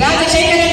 Rajasekhara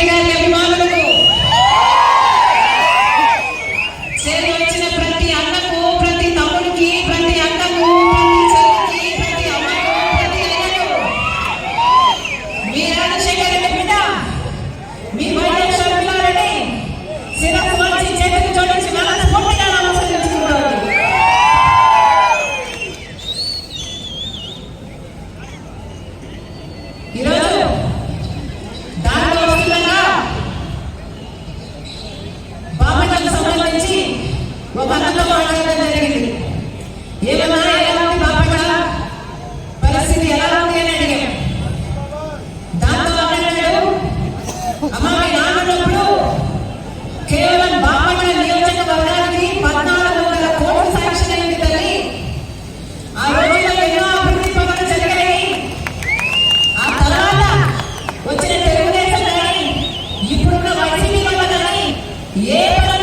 Yeah.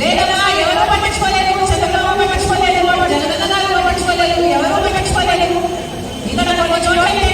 లేదన్నా ఎవరు పట్టించుకోలేదు చంద్రబాబు పట్టించుకోలేదు జగన్ గారు పట్టించుకోలేదు ఎవరు పట్టించుకోలేదు. ఇక్కడ కొంచెం చూడండి